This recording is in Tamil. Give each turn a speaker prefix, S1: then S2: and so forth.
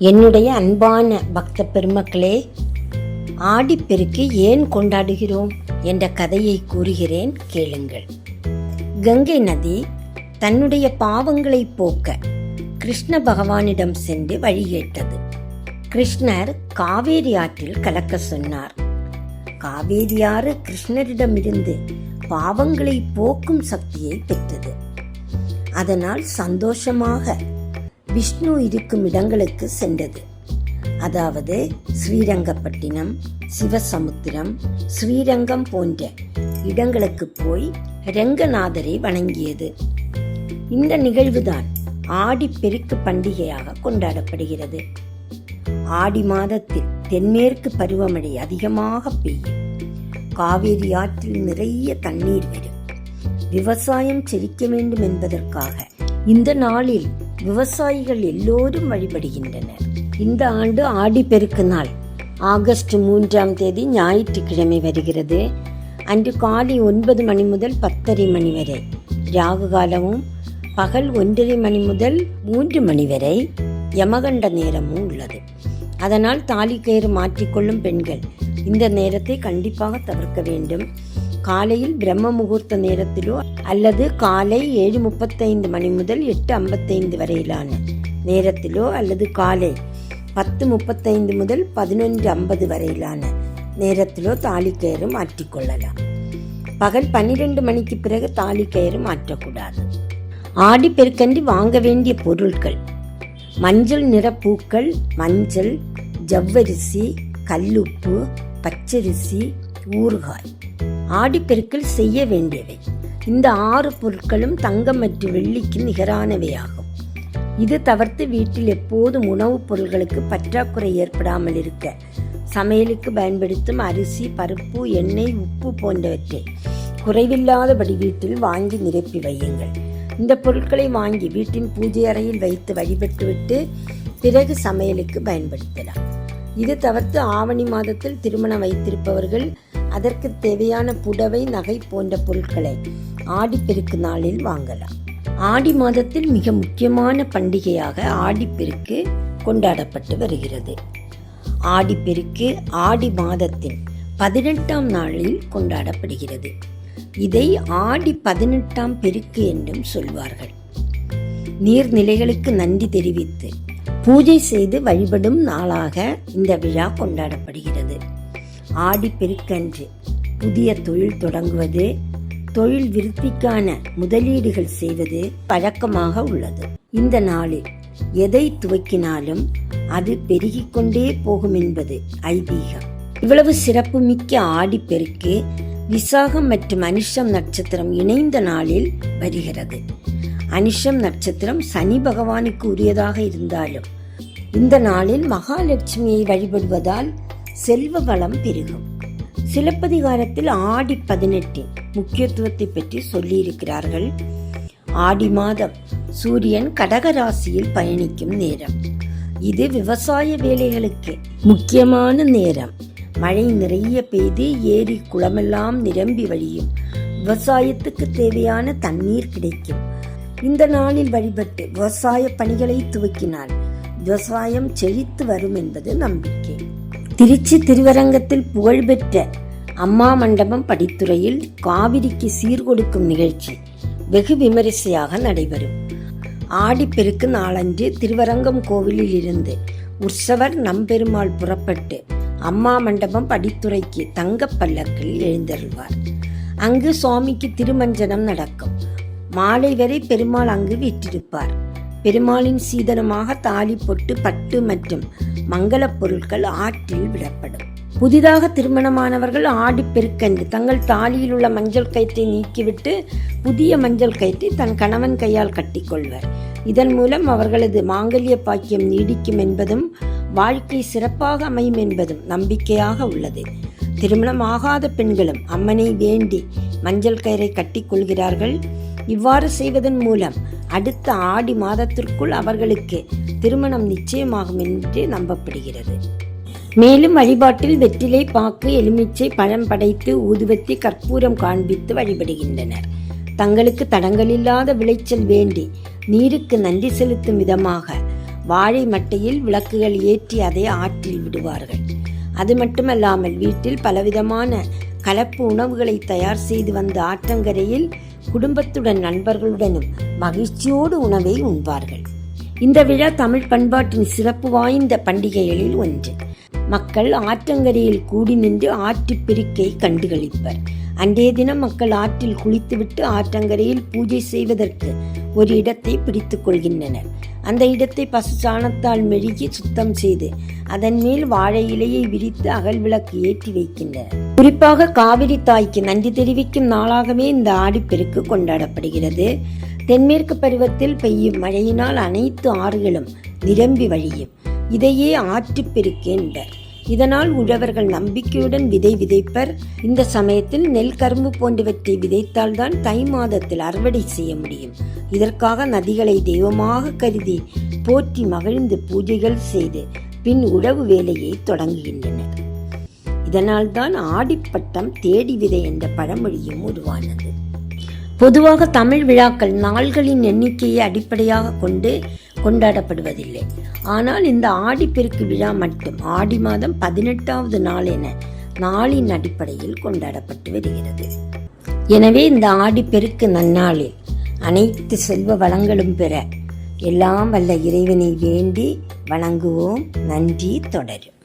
S1: என்னுடைய அன்பான பக்த பெருமக்களே ஆடிப்பெருக்கு ஏன் கொண்டாடுகிறோம் என்ற கதையை கூறுகிறேன் கேளுங்கள். கங்கை நதி தன்னுடைய பாவங்களை போக்க கிருஷ்ண பகவானிடம் சென்று வழி கேட்டது கிருஷ்ணர் காவேரி ஆற்றில் கலக்க சொன்னார். காவேரியாறு கிருஷ்ணரிடமிருந்து பாவங்களை போக்கும் சக்தியை பெற்றது. அதனால் சந்தோஷமாக விஷ்ணு இருக்கும் இடங்களுக்கு சென்றது. அதாவது ஸ்ரீரங்கப்பட்டினம் சிவசமுத்திரம் ஸ்ரீரங்கம் போன்ற இடங்களுக்கு போய் ரங்கநாதரை வணங்கியது. இந்த நிகழ்வுதான் ஆடிப்பெருக்கு பண்டிகையாக கொண்டாடப்படுகிறது. ஆடி மாதத்தில் தென்மேற்கு பருவமழை அதிகமாக பெய்யும். காவேரி ஆற்றில் நிறைய தண்ணீர் வரும். விவசாயம் செழிக்க வேண்டும் என்பதற்காக இந்த நாளில் விவசாயிகள் எல்லோரும் வழிபடுகின்றனர். இந்த ஆண்டு ஆடிப்பெருக்கு நாள். ஆகஸ்ட் மூன்றாம் தேதி ஞாயிற்றுக்கிழமை வருகிறது. அன்று காலை ஒன்பது மணி முதல் பத்தரை மணி வரை. ராகு காலமும் பகல் ஒன்றரை மணி முதல் மூன்று மணி வரை யமகண்ட நேரமும் உள்ளது. அதனால் தாலி கயிறு மாற்றிக்கொள்ளும் பெண்கள் இந்த நேரத்தை கண்டிப்பாக தவிர்க்க வேண்டும். காலையில் பிரம்ம முகூர்த்த நேரத்திலோ அல்லது காலை ஏழு முப்பத்தைந்து மணி முதல் எட்டு ஐம்பத்தைந்து வரையிலான நேரத்திலோ அல்லது காலை பத்து முப்பத்தைந்து முதல் பதினொன்று ஐம்பது வரையிலான நேரத்திலோ தாலிக்கயிறு மாற்றிக்கொள்ளலாம் பகல் பன்னிரெண்டு மணிக்கு பிறகு தாலிக்கயிறு மாற்றக்கூடாது ஆடி பெருக்கன்று வாங்க வேண்டிய பொருட்கள் மஞ்சள் நிற பூக்கள் மஞ்சள் ஜவ்வரிசி கல்லுப்பு பச்சரிசி ஊறுகாய். ஆடிப்பெருக்கில் செய்ய வேண்டியவை. இந்த ஆறு பொருட்களும் தங்கம் மற்றும் வெள்ளிக்கு நிகரானவையாகும். இது தவிர்த்து வீட்டில் எப்போதும் உணவுப் பொருட்களுக்கு பற்றாக்குறை ஏற்படாமல் இருக்க சமையலுக்கு பயன்படுத்தும் அரிசி பருப்பு எண்ணெய் உப்பு போன்றவற்றை குறைவில்லாதபடி வீட்டில் வாங்கி நிரப்பி வையுங்கள். இந்த பொருட்களை வாங்கி வீட்டின் பூஜை அறையில் வைத்து வழிபட்டுவிட்டு பிறகு சமையலுக்கு பயன்படுத்தலாம். இது தவிர்த்து ஆவணி மாதத்தில் திருமணம் வைத்திருப்பவர்கள் அதற்கு தேவையான புடவை நகை போன்ற பொருட்களை ஆடிப்பெருக்கு நாளில் வாங்கலாம். ஆடி மாதத்தில் மிக முக்கியமான பண்டிகையாக ஆடிப்பெருக்கு கொண்டாடப்பட்டு வருகிறது. ஆடிப்பெருக்கு ஆடி மாதத்தின் பதினெட்டாம் நாளில் கொண்டாடப்படுகிறது. இதை ஆடி பதினெட்டாம் பெருக்கு என்றும் சொல்வார்கள். நீர்நிலைகளுக்கு நன்றி தெரிவித்து பூஜை செய்து வழிபடும் நாளாக இந்த விழா கொண்டாடப்படுகிறது. ஆடி பெருக்கன்று. புதிய தொழில் தொடங்குவது தொழில் விருத்திக்கான முதலீடுகள் செய்வது பழக்கமாக உள்ளது. இந்த நாளில் எதை துவக்கினாலும் அது பெருகிக் கொண்டே போகும் என்பது ஐதீகம். இவ்வளவு சிறப்புமிக்க ஆடிப்பெருக்கு விசாகம் மற்றும் அனிஷம் நட்சத்திரம் இணைந்த நாளில் வருகிறது. அனிஷம் நட்சத்திரம் சனி பகவானுக்கு உரியதாக இருந்தாலும் இந்த நாளில் மகாலட்சுமியை வழிபடுவதால் செல்வ வளம் பெருகும். சிலப்பதிகாரத்தில் ஆடி பதினெட்டின் முக்கியத்துவத்தை பற்றி சொல்லியிருக்கிறார்கள். ஆடி மாதம் சூரியன் கடக ராசியில் பயணிக்கும் நேரம். இது விவசாய வேலைகளுக்கு முக்கியமான நேரம். மழை நிறைய பெய்து ஏரி குளமெல்லாம் நிரம்பி வழியும். விவசாயத்துக்கு தேவையான தண்ணீர் கிடைக்கும். இந்த நாளில் வழிபட்டு விவசாய பணிகளை துவக்கினால் விவசாயம் செழித்து வரும் என்பது நம்பிக்கை. திருச்சி திருவரங்கத்தில் புகழ்பெற்ற அம்மா மண்டபம் படித்துறையில் காவிரிக்கு சீர்கொடுக்கும் நிகழ்ச்சி வெகு விமரிசையாக நடைபெறும். ஆடிப்பெருக்கு நாளன்று திருவரங்கம் கோவிலில் இருந்து உற்சவர் நம்பெருமாள் புறப்பட்டு அம்மா மண்டபம் படித்துறைக்கு தங்கப் பல்லக்கில் எழுந்தருள்வார். அங்கு சுவாமிக்கு திருமஞ்சனம் நடக்கும். மாலை வரை பெருமாள் அங்கு வீற்றிருப்பார். பெருமாளின் சீதனமாக தாலி பொட்டு பட்டு மற்றும் மங்களப் பொருட்கள் ஆற்றில் விடப்படும் புதிதாக திருமணமானவர்கள் ஆடி பெருக்கன்று தங்கள் தாலியில் உள்ள மஞ்சள் கயிற்றை நீக்கிவிட்டு புதிய மஞ்சள் கயிற்றை தன் கணவன் கையால் கட்டிக்கொள்வர் இதன் மூலம் அவர்களது மாங்கல்ய பாக்கியம் நீடிக்கும் என்பதும் வாழ்க்கை சிறப்பாக அமையும் என்பதும் நம்பிக்கையாக உள்ளது. திருமணம் ஆகாத பெண்களும் அம்மனை வேண்டி மஞ்சள் கயிறை கட்டிக்கொள்கிறார்கள் இவ்வாறு செய்வதன் மூலம் அடுத்த ஆடி மாதத்திற்குள் அவர்களுக்கு திருமணம் நிச்சயமாகும் என்று நம்பப்படுகிறது. மேலும் வழிபாட்டில் வெற்றிலை பாக்கு எலுமிச்சை பழம் படைத்து ஊதுவத்தி கற்பூரம் காண்பித்து வழிபடுகின்றனர். தங்களுக்கு தடங்களில்லாத விளைச்சல் வேண்டி நீருக்கு நன்றி செலுத்தும் விதமாக வாழை மட்டையில் விளக்குகள் ஏற்றி அதை ஆற்றில் விடுவார்கள். அது மட்டுமல்லாமல் வீட்டில் பலவிதமான கலப்பு உணவுகளை தயார் செய்து வந்த ஆற்றங்கரையில் குடும்பத்துடன் நண்பர்களுடனும் மகிழ்ச்சியோடு உணவை உண்பார்கள். இந்த விழா தமிழ் பண்பாட்டின் சிறப்பு வாய்ந்த பண்டிகைகளில் ஒன்று. மக்கள் ஆற்றங்கரையில் கூடி நின்று ஆற்று பெருக்கை கண்டுகளிப்பர். அன்றைய தினம் மக்கள் ஆற்றில் குளித்துவிட்டு ஆற்றங்கரையில் பூஜை செய்வதற்கு ஒரு இடத்தை பிடித்துக் கொள்கின்றனர். அந்த இடத்தை பசு சாணத்தால் மெழுகி சுத்தம் செய்து அதன் மேல் வாழை இலையை விரித்து அகல் விளக்கு ஏற்றி வைக்கின்றனர். குறிப்பாக காவிரி தாய்க்கு நன்றி தெரிவிக்கும் நாளாகவே இந்த ஆடிப்பெருக்கு கொண்டாடப்படுகிறது. தென்மேற்கு பருவத்தில் பெய்யும் மழையினால் அனைத்து ஆறுகளும் நிரம்பி வழியும். இதையே ஆற்றுப்பெருக்கு என்பர் இதனால் உழவர்கள் நம்பிக்கையுடன் விதை விதைப்பர். இந்த சமயத்தில் நெல் கரும்பு போன்றவற்றை விதைத்தால்தான் தை மாதத்தில் அறுவடை செய்ய முடியும். இதற்காக நதிகளை தெய்வமாக கருதி போற்றி மகிழ்ந்து பூஜைகள் செய்து பின் உழவு வேலையை தொடங்குகின்றனர். இதனால்தான் ஆடிப்பட்டம் தேடி விதை என்ற பழமொழியும் உருவானது. பொதுவாக தமிழ் விழாக்கள் நாள்களின் எண்ணிக்கையை அடிப்படையாக கொண்டு கொண்டாடப்படுவதில்லை. ஆனால் இந்த ஆடிப்பெருக்கு விழா மட்டும் ஆடி மாதம் பதினெட்டாவது நாள் என நாளின் அடிப்படையில் கொண்டாடப்பட்டு வருகிறது. எனவே இந்த ஆடிப்பெருக்கு நன்னாளில் அனைத்து செல்வ வளங்களும் பெற எல்லாம் வல்ல இறைவனை வேண்டி வணங்குவோம். நன்றி தொடரும்.